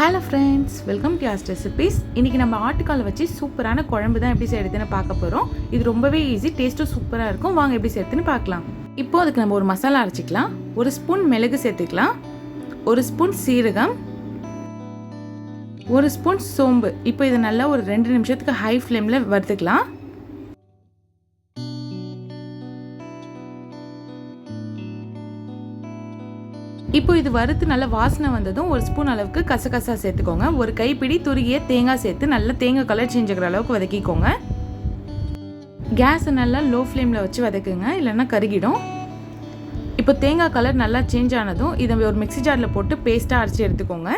Hello friends welcome to ஆஸ்ட் recipes இன்றைக்கி நம்ம ஆட்டுக்கால் வச்சு சூப்பரான குழம்பு தான் எப்படி செய்யறதுன்னு பார்க்க போகிறோம் இது ரொம்பவே ஈஸி டேஸ்ட்டும் சூப்பராக இருக்கும். வாங்க எப்படி செய்யறதுன்னு பார்க்கலாம். இப்போ அதுக்கு நம்ம ஒரு மசாலா அரைச்சிக்கலாம். ஒரு ஸ்பூன் மிளகு சேர்த்துக்கலாம். ஒரு ஸ்பூன் சீரகம். ஒரு ஸ்பூன் சோம்பு. இப்போ இதை நல்லா ஒரு ரெண்டு நிமிஷத்துக்கு ஹை ஃப்ளேமில் வறுத்துக்கலாம். இப்போ இது வறுத்து நல்ல வாசனை வந்ததும் ஒரு ஸ்பூன் அளவுக்கு கசகசா சேர்த்துக்கோங்க. ஒரு கைப்பிடி துருகிய தேங்காய் சேர்த்து நல்லா தேங்காய் கலர் செஞ்சுக்கிற அளவுக்கு வதக்கிக்கோங்க. கேஸை நல்லா லோ ஃப்ளேமில் வச்சு வதக்குங்க. இல்லைன்னா கருகிடும். இப்போ தேங்காய் கலர் நல்லா சேஞ்ச் ஆனதும் இதை ஒரு மிக்ஸி ஜாரில் போட்டு பேஸ்ட்டாக அரைச்சி எடுத்துக்கோங்க.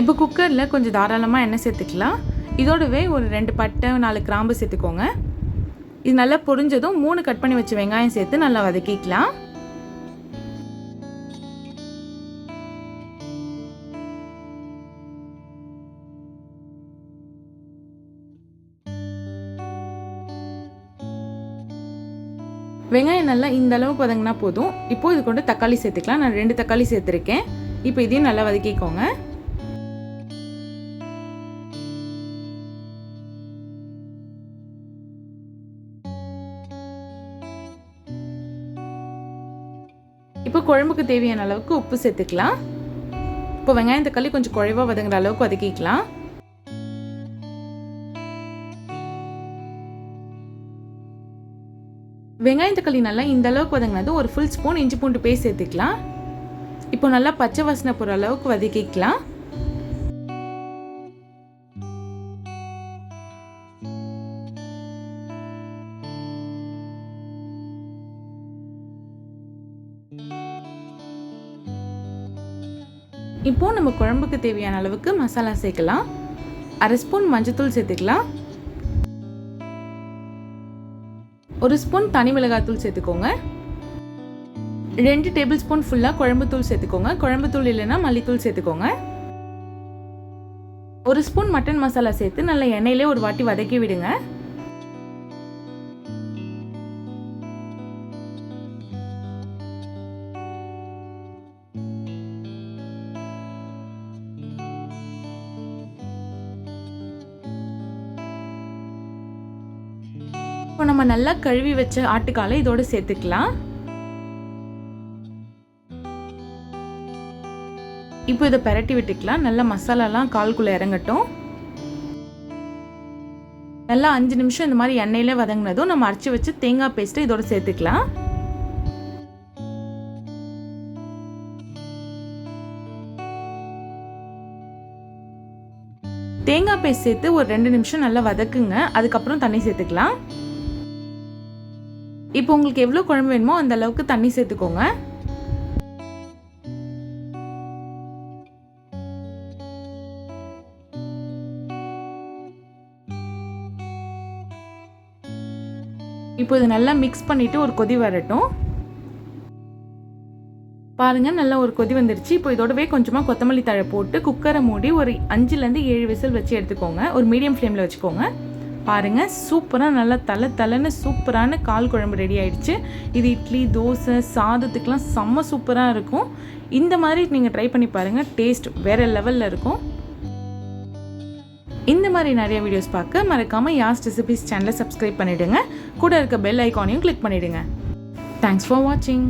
இப்போ குக்கரில் கொஞ்சம் தாராளமாக எண்ணெய் சேர்த்துக்கலாம். இதோடவே ஒரு ரெண்டு பட்டை நாலு கிராம்பு சேர்த்துக்கோங்க. இது நல்லா பொரிஞ்சதும் மூணு கட் பண்ணி வச்ச வெங்காயம் சேர்த்து நல்லா வதக்கிக்கலாம். வெங்காயம் நல்லா இந்த அளவுக்கு வதங்கினா போதும். இப்போ இது கொண்டு தக்காளி சேர்த்துக்கலாம். நான் ரெண்டு தக்காளி சேர்த்துருக்கேன். இப்போ இதையும் நல்லா வதக்கிக்கோங்க. இப்போ குழம்புக்கு தேவையான அளவுக்கு உப்பு சேர்த்துக்கலாம். இப்போ வெங்காயம் தக்காளி கொஞ்சம் குழைவாக வதங்குற அளவுக்கு வதக்கிக்கலாம். வெங்காயம் தக்காளி நல்லா இந்த அளவுக்கு வதங்கினது ஒரு ஃபுல் ஸ்பூன் இஞ்சி பூண்டு பேஸ்ட் சேர்த்துக்கலாம். இப்போ நல்லா பச்சை வாசனை போகிற அளவுக்கு வதக்கிக்கலாம். இப்போது நம்ம குழம்புக்கு தேவையான அளவுக்கு மசாலா சேர்க்கலாம். அரை ஸ்பூன் மஞ்சத்தூள் சேர்த்துக்கலாம். ஒரு ஸ்பூன் தனி மிளகாத்தூள் சேர்த்துக்கோங்க. ரெண்டு டேபிள் ஸ்பூன் ஃபுல்லாக குழம்புத்தூள் சேர்த்துக்கோங்க. குழம்புத்தூள் இல்லைன்னா மல்லித்தூள் சேர்த்துக்கோங்க. ஒரு ஸ்பூன் மட்டன் மசாலா சேர்த்து நல்லா எண்ணெயிலே ஒரு வாட்டி வதக்கி விடுங்க. இப்போ நம்ம நல்லா கழுவி வச்ச ஆட்டுக்காலை இதோட சேர்த்துக்கலாம். இப்போ இதை பரட்டி விட்டுக்கலாம். நல்லா மசாலாலாம் கால்குள்ளே இறங்கட்டும். நல்லா அஞ்சு நிமிஷம் இந்த மாதிரி எண்ணெயில வதங்கினதும் நம்ம அரைச்சி வச்சு தேங்காய் பேஸ்ட்டு இதோட சேர்த்துக்கலாம். தேங்காய் பேஸ்ட் சேர்த்து ஒரு ரெண்டு நிமிஷம் நல்லா வதக்குங்க. அதுக்கப்புறம் தண்ணி சேர்த்துக்கலாம். இப்போ உங்களுக்கு எவ்வளோ குழம்பு வேணுமோ அந்த அளவுக்கு தண்ணி சேர்த்துக்கோங்க. இப்போ இது நல்லா மிக்ஸ் பண்ணிவிட்டு ஒரு கொதி வரட்டும். பாருங்கள் நல்லா ஒரு கொதி வந்துருச்சு. இப்போ இதோடவே கொஞ்சமாக கொத்தமல்லி தழை போட்டு குக்கரை மூடி ஒரு அஞ்சுலேருந்து ஏழு விசில் வச்சு எடுத்துக்கோங்க. ஒரு மீடியம் ஃப்ளேமில் வச்சுக்கோங்க. பாருங்கள் சூப்பராக நல்லா தலை தலைன்னு சூப்பரான கால் குழம்பு ரெடி ஆயிடுச்சு. இது இட்லி தோசை சாதத்துக்கெலாம் செம்ம சூப்பராக இருக்கும். இந்த மாதிரி நீங்கள் ட்ரை பண்ணி பாருங்கள் டேஸ்ட் வேறு லெவலில் இருக்கும். இந்த மாதிரி நிறைய வீடியோஸ் பார்க்க மறக்காமல் யாஸ் ரெசிபிஸ் சேனலை சப்ஸ்கிரைப் பண்ணிவிடுங்க கூட இருக்க பெல் ஐக்கானையும் கிளிக் பண்ணிவிடுங்க தேங்க்ஸ் ஃபார் வாட்சிங்